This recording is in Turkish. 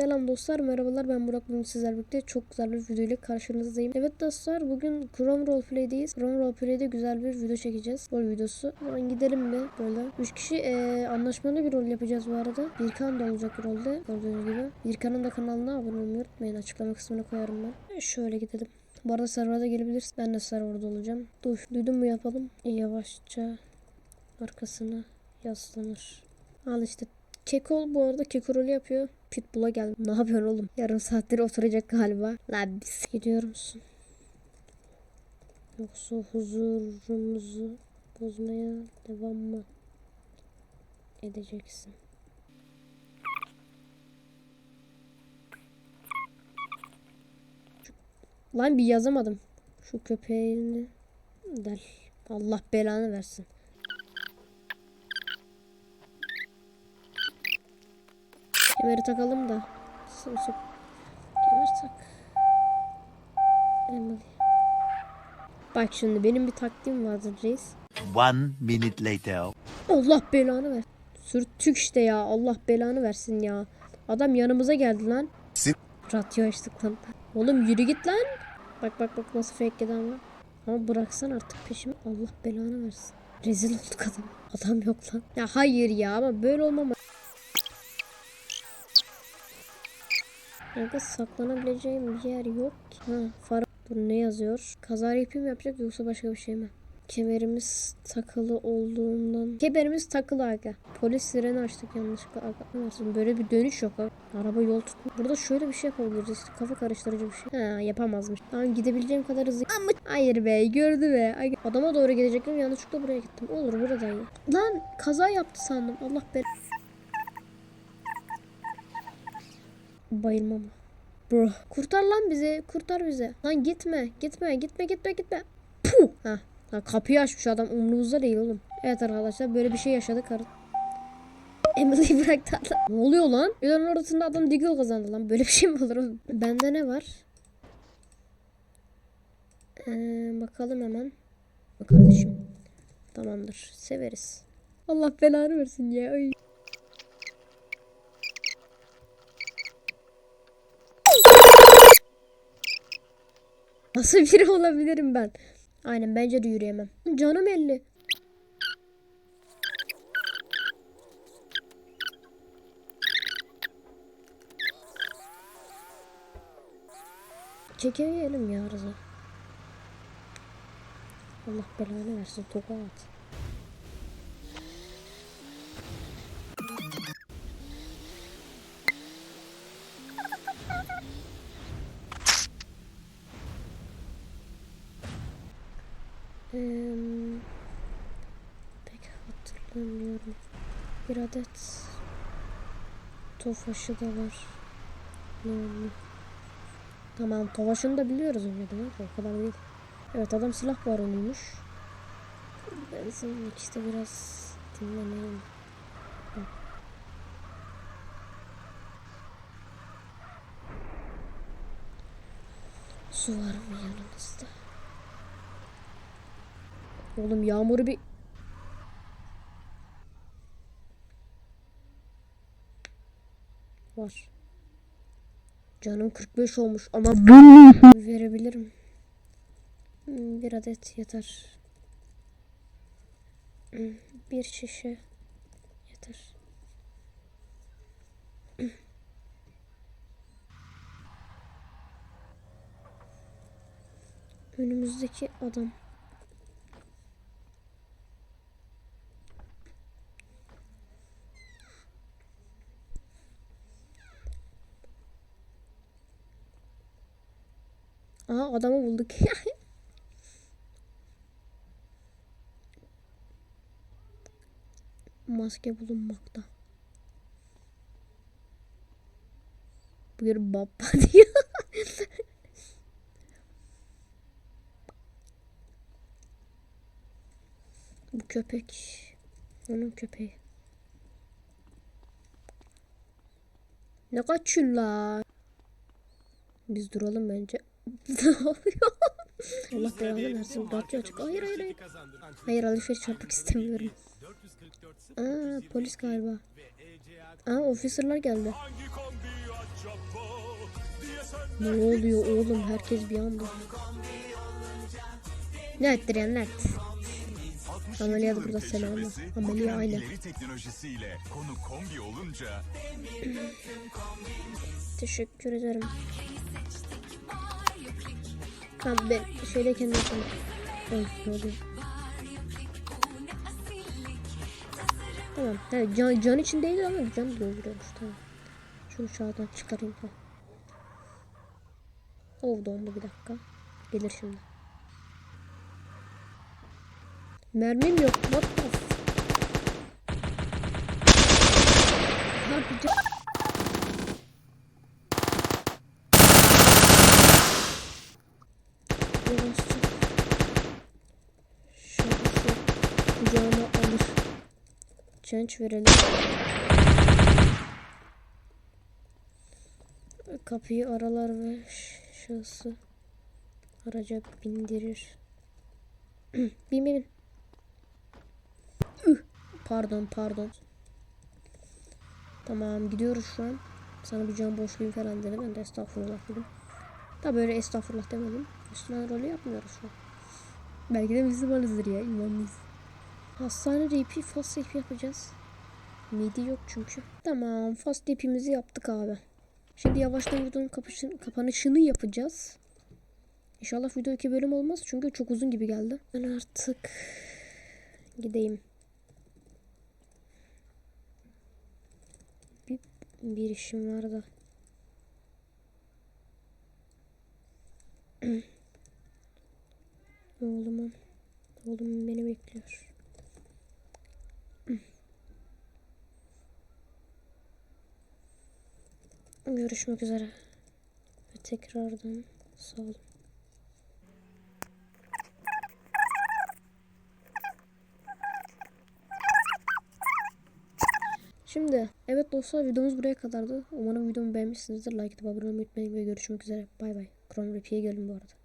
Selam dostlar, merhabalar. Ben Burak. Bugün sizlerle birlikte çok güzel bir video ile karşınızdayım. Evet dostlar, bugün Chrome Roleplay'deyiz. Chrome Roleplay'de güzel bir video çekeceğiz. Rol videosu. Hemen gidelim mi böyle. 3 kişi eee, anlaşmalı bir rol yapacağız bu arada. Birkan da olacak rolde. Gördüğünüz gibi. Birkan'ın da kanalına abone olmayı unutmayın. Açıklama kısmına koyarım ben. Şöyle gidelim. Bu arada serverda gelebilirsin. Ben de serverda olacağım. Dur, duydun mu yapalım. Yavaşça arkasına yaslanır. Al işte Keko bu arada Keko rolü yapıyor. Pitbull'a geldim. Ne yapıyorsun oğlum? Yarım saattir oturacak galiba. La biz gidiyor musun? Yoksa huzurumuzu bozmaya devam mı edeceksin? Lan bir yazamadım. Şu köpeğini del. Allah belanı versin. Kemeri takalım da. Sımsık. Kemer tak. Emily. Bak şimdi benim bir taktiğim vardır reis. One minute later. Allah belanı ver. Sürttük işte ya. Allah belanı versin ya. Adam yanımıza geldi lan. Sin- Radyo açtık lan. Oğlum yürü git lan. Bak bak bak nasıl fake eden var. Ama bıraksan artık peşimi. Allah belanı versin. Rezil olduk adam. Adam yok lan. Ya hayır ya ama böyle olmama. Kanka saklanabileceğim bir yer yok ki. Ha, far Dur ne yazıyor? Kaza yapayım mı yapacak yoksa başka bir şey mi? Kemerimiz takılı olduğundan. Kemerimiz takılı aga. Polis sireni açtık yanlışlıkla aga. Nasıl böyle bir dönüş yok aga. Araba yol tutmuyor. Burada şöyle bir şey yapabiliriz. işte kafa karıştırıcı bir şey. Ha yapamazmış. Tamam gidebileceğim kadar hızlı. Ama hayır be gördü be. Aga. Adama doğru gidecektim yanlışlıkla buraya gittim. Olur buradan ya. Lan kaza yaptı sandım. Allah be. Bayılmam. Bro. Kurtar lan bizi. Kurtar bizi. Lan gitme. Gitme. Gitme gitme gitme. Puh. Ha. Lan kapıyı açmış adam. Umrumuzda değil oğlum. Evet arkadaşlar böyle bir şey yaşadık. Ar- Emily'yi bıraktı adam. Ne oluyor lan? Yolun ortasında adam Deagle kazandı lan. Böyle bir şey mi olur oğlum? Bende ne var? Ee, bakalım hemen. Bak Kardeşim. Tamamdır. Severiz. Allah belanı versin ya. Ay. Nasıl biri olabilirim ben? Aynen bence de yürüyemem. Canım elli. Çekemeyelim ya Rıza. Allah belanı versin tokat. Eee, pek hatırlamıyorum. Bir adet tofaşı da var. Oldu? Tamam tofaşını da biliyoruz önceden. ama O kadar değil. Evet adam silah baronuymuş. Ben senin işte biraz dinleneyim. Su var mı yanınızda? Oğlum yağmuru bir... Var. Canım 45 olmuş ama verebilirim. Hmm, Bir adet yeter. Hmm, Bir şişe yeter. Önümüzdeki adam. Aa adamı bulduk. Maske bulunmakta. Bir baba diyor. Bu köpek. Onun köpeği. Ne kaçıyor la? Biz duralım bence. Ne oluyor? Allah belanı versin. Radyo açık. Hayır hayır hayır. Hayır alışveriş yapmak istemiyorum. Aa polis galiba. Aa officerlar geldi. Ne oluyor oğlum? Herkes bir anda. Ne ettiren net. Ameliyat burada selam. Konu kombi olunca Teşekkür ederim. Tamam ben. Ay ne oluyor? Tamam. Evet, can, can için değil ama can dolduruyormuş. Tamam. Şunu şuradan çıkarayım. Ha. Oh dondu bir dakika. Gelir şimdi. Mermim yok. What the f- Harbi can- Yavaşça. Şansı kucağıma alır. Change verelim. Kapıyı aralar ve şahsı araca bindirir. bin bin! Pardon pardon. Tamam gidiyoruz şu an. Sana bir can borçluyum falan dedim. Ben de estağfurullah dedim. Da böyle estağfurullah demedim. Müslüman rolü yapmıyoruz şu an. Belki de Müslümanızdır ya imanlıyız. Hastane RP fast RP yapacağız. Midi yok çünkü. Tamam fast RP'mizi yaptık abi. Şimdi yavaştan videonun kapışın, kapanışını yapacağız. İnşallah video iki bölüm olmaz çünkü çok uzun gibi geldi. Ben artık gideyim. Bir, bir işim var da. Oğluma. Oğlum beni bekliyor. Görüşmek üzere. Ve tekrardan sağ olun. Şimdi evet dostlar videomuz buraya kadardı. Umarım videomu beğenmişsinizdir. Like atıp abone olmayı unutmayın ve görüşmek üzere. Bay bay. Chrome Repeat'e gelin bu arada.